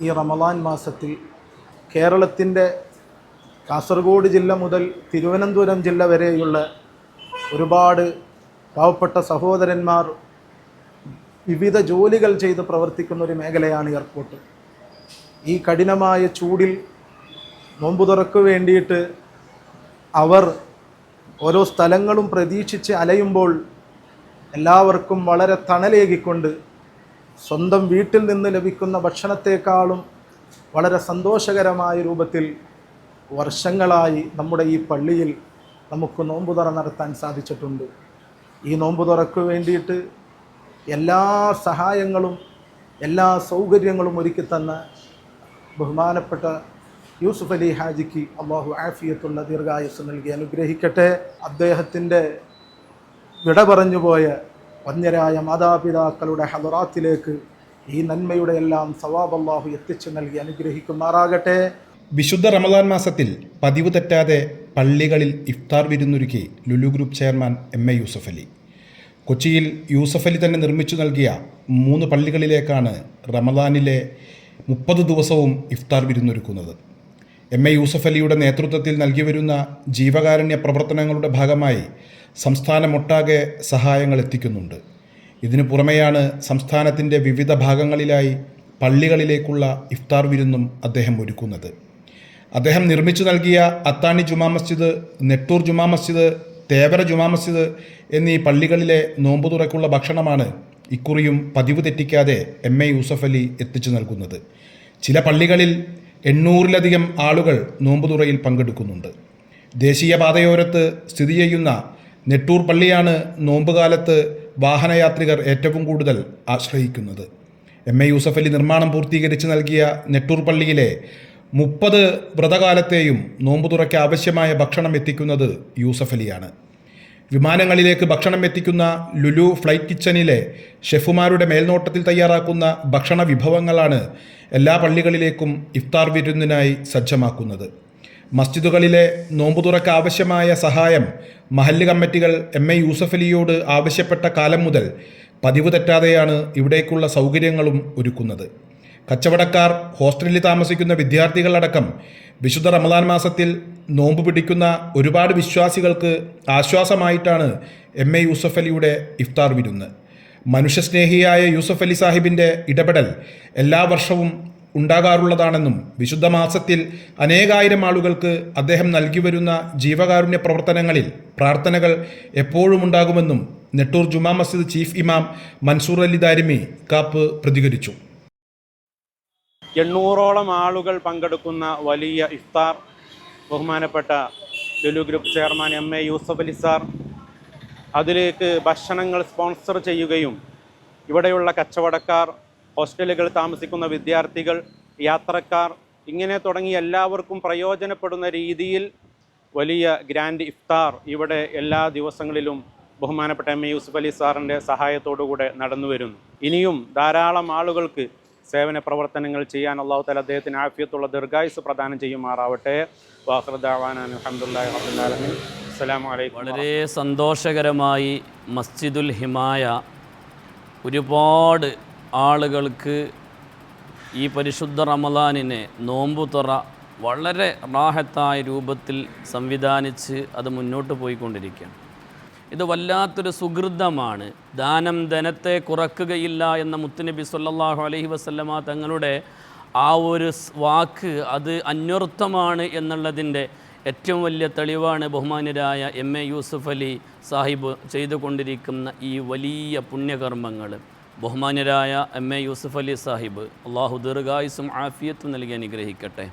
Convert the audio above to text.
ഈ റമദാൻ മാസത്തിൽ കേരളത്തിന്റെ കാസർഗോഡ് ജില്ല മുതൽ തിരുവനന്തപുരം ജില്ല വരെയുള്ള ഒരുപാട് പാവപ്പെട്ട സഹോദരന്മാർ വിവിധ ജോലികൾ ചെയ്ത് പ്രവർത്തിക്കുന്ന ഒരു മേഖലയാണ് എയർപോർട്ട്. ഈ കഠിനമായ ചൂടിൽ നോമ്പു തുറക്കു വേണ്ടിയിട്ട് അവർ ഓരോ സ്ഥലങ്ങളും പ്രതീക്ഷിച്ച് അലയുമ്പോൾ എല്ലാവർക്കും വളരെ തണലേകിക്കൊണ്ട് സ്വന്തം വീട്ടിൽ നിന്ന് ലഭിക്കുന്ന ഭക്ഷണത്തെക്കാളും വളരെ സന്തോഷകരമായ രൂപത്തിൽ വർഷങ്ങളായി നമ്മുടെ ഈ പള്ളിയിൽ നമുക്ക് നോമ്പുതുറ നടത്താൻ സാധിച്ചിട്ടുണ്ട്. ഈ നോമ്പുതുറക്ക് വേണ്ടിയിട്ട് എല്ലാ സഹായങ്ങളും എല്ലാ സൗകര്യങ്ങളും ഒരുക്കി തന്ന ബഹുമാനപ്പെട്ട യൂസുഫ് അലി ഹാജിക്ക് അള്ളാഹു ആഫിയത്തുള്ള ദീർഘായുസ് നൽകി അനുഗ്രഹിക്കട്ടെ. അദ്ദേഹത്തിന്റെ വിട പറഞ്ഞുപോയ വന്യരായ മാതാപിതാക്കളുടെ ഹദറാത്തിലേക്ക് ഈ നന്മയുടെ എല്ലാം സവാബ് അള്ളാഹു എത്തിച്ചു നൽകി അനുഗ്രഹിക്കുമാറാകട്ടെ. വിശുദ്ധ റമദാൻ മാസത്തിൽ പതിവ് തെറ്റാതെ പള്ളികളിൽ ഇഫ്താർ വിരുന്നൊരുക്കി Lulu group chairman M A Yusuff Ali. കൊച്ചിയിൽ യൂസഫ് അലി തന്നെ നിർമ്മിച്ചു നൽകിയ മൂന്ന് പള്ളികളിലേക്കാണ് റമദാനിലെ മുപ്പത് ദിവസവും ഇഫ്താർ വിരുന്നൊരുക്കുന്നത്. എം എ യൂസഫ് അലിയുടെ നേതൃത്വത്തിൽ നൽകി വരുന്ന ജീവകാരുണ്യ പ്രവർത്തനങ്ങളുടെ ഭാഗമായി സംസ്ഥാനമൊട്ടാകെ സഹായങ്ങൾ എത്തിക്കുന്നുണ്ട്. ഇതിനു പുറമെയാണ് സംസ്ഥാനത്തിന്റെ വിവിധ ഭാഗങ്ങളിലായി പള്ളികളിലേക്കുള്ള ഇഫ്താർ വിരുന്നും അദ്ദേഹം ഒരുക്കുന്നത്. അദ്ദേഹം നിർമ്മിച്ചു നൽകിയ അത്താണി ജുമാ മസ്ജിദ് നെട്ടൂർ ജുമാ മസ്ജിദ് തേവര ജുമാ മസ്ജിദ് എന്നീ പള്ളികളിലെ നോമ്പു തുറക്കുള്ള ഭക്ഷണമാണ് ഇക്കുറിയും പതിവ് തെറ്റിക്കാതെ എം എ യൂസഫ് അലി എത്തിച്ചു നൽകുന്നത്. ചില പള്ളികളിൽ എണ്ണൂറിലധികം ആളുകൾ നോമ്പുതുറയിൽ പങ്കെടുക്കുന്നുണ്ട്. ദേശീയപാതയോരത്ത് സ്ഥിതി ചെയ്യുന്ന നെട്ടൂർ പള്ളിയാണ് നോമ്പുകാലത്ത് വാഹനയാത്രികർ ഏറ്റവും കൂടുതൽ ആശ്രയിക്കുന്നത്. എം എ യൂസഫ് അലി നിർമ്മാണം പൂർത്തീകരിച്ച് നൽകിയ നെട്ടൂർ പള്ളിയിലെ മുപ്പത് വ്രതകാലത്തെയും നോമ്പുതുറയ്ക്ക് ആവശ്യമായ ഭക്ഷണം എത്തിക്കുന്നത് യൂസഫ് അലിയാണ്. വിമാനങ്ങളിലേക്ക് ഭക്ഷണം എത്തിക്കുന്ന ലുലു ഫ്ലൈറ്റ് കിച്ചണിലെ ഷെഫുമാരുടെ മേൽനോട്ടത്തിൽ തയ്യാറാക്കുന്ന ഭക്ഷണ വിഭവങ്ങളാണ് എല്ലാ പള്ളികളിലേക്കും ഇഫ്താർ വിരുന്നിനായി സജ്ജമാക്കുന്നത്. മസ്ജിദുകളിലെ നോമ്പു തുറക്ക് ആവശ്യമായ സഹായം മഹല്ല് കമ്മിറ്റികൾ എം എ യൂസഫലിയോട് ആവശ്യപ്പെട്ട കാലം മുതൽ പതിവ് തെറ്റാതെയാണ് ഇവിടേക്കുള്ള സൗകര്യങ്ങളും ഒരുക്കുന്നത്. കച്ചവടക്കാർ ഹോസ്റ്റലിൽ താമസിക്കുന്ന വിദ്യാർത്ഥികളടക്കം വിശുദ്ധ റമദാൻ മാസത്തിൽ നോമ്പ് പിടിക്കുന്ന ഒരുപാട് വിശ്വാസികൾക്ക് ആശ്വാസമായിട്ടാണ് എം എ യൂസഫ് അലിയുടെ ഇഫ്താർ വിരുന്ന്. മനുഷ്യസ്നേഹിയായ യൂസഫ് അലി സാഹിബിന്റെ ഇടപെടൽ എല്ലാ വർഷവും ഉണ്ടാകാറുള്ളതാണെന്നും വിശുദ്ധ മാസത്തിൽ അനേകായിരം ആളുകൾക്ക് അദ്ദേഹം നൽകി വരുന്ന ജീവകാരുണ്യ പ്രവർത്തനങ്ങളിൽ പ്രാർത്ഥനകൾ എപ്പോഴും ഉണ്ടാകുമെന്നും നെട്ടൂർ ജുമാ മസ്ജിദ് ചീഫ് ഇമാം മൻസൂർ അലി ദാരിമി കാപ്പ് പ്രതികരിച്ചു. എണ്ണൂറോളം ആളുകൾ പങ്കെടുക്കുന്ന വലിയ ഇഫ്താർ ബഹുമാനപ്പെട്ട Lulu group chairman M A Yusuff Ali sir. അതിലേക്ക് ഭക്ഷണങ്ങൾ സ്പോൺസർ ചെയ്യുകയും ഇവിടെയുള്ള കച്ചവടക്കാർ ഹോസ്റ്റലുകൾ താമസിക്കുന്ന വിദ്യാർത്ഥികൾ യാത്രക്കാർ ഇങ്ങനെ തുടങ്ങി എല്ലാവർക്കും പ്രയോജനപ്പെടുന്ന രീതിയിൽ വലിയ ഗ്രാൻഡ് ഇഫ്താർ ഇവിടെ എല്ലാ ദിവസങ്ങളിലും ബഹുമാനപ്പെട്ട എം എ യൂസുഫ് അലി സാറിന്റെ സഹായത്തോടുകൂടെ നടന്നു വരുന്നു ഇനിയും ധാരാളം ആളുകൾക്ക് സേവന പ്രവർത്തനങ്ങൾ ചെയ്യാൻ അള്ളാഹു താല അദ്ദേഹത്തിന് ആഫിയത്തുള്ള ദീർഘായുസ് പ്രദാനം ചെയ്യുമാറാവട്ടെ. വളരെ സന്തോഷകരമായി മസ്ജിദുൽ ഹിമായ ഒരുപാട് ആളുകൾക്ക് ഈ പരിശുദ്ധ റമദാനിനെ നോമ്പുതുറ വളരെ റാഹത്തായ രൂപത്തിൽ സംവിധാനിച്ച് അത് മുന്നോട്ട് പോയിക്കൊണ്ടിരിക്കുകയാണ്. ഇത് വല്ലാത്തൊരു സുഹൃതമാണ്. ദാനം ധനത്തെ കുറക്കുകയില്ല എന്ന മുത്തുനബി സല്ലാഹു അലഹി വസല്ലമ തങ്ങളുടെ ആ ഒരു വാക്ക് അത് അന്വർത്ഥമാണ് എന്നുള്ളതിന്റെ ഏറ്റവും വലിയ തെളിവാണ് ബഹുമാനരായ എം എ യൂസുഫ് അലി സാഹിബ് ചെയ്തുകൊണ്ടിരിക്കുന്ന ഈ വലിയ പുണ്യകർമ്മങ്ങൾ. ബഹുമാനരായ എം എ യൂസുഫ് അലി സാഹിബ് അള്ളാഹു ദീർഘായുസും ആഫിയത്തും നൽകി അനുഗ്രഹിക്കട്ടെ.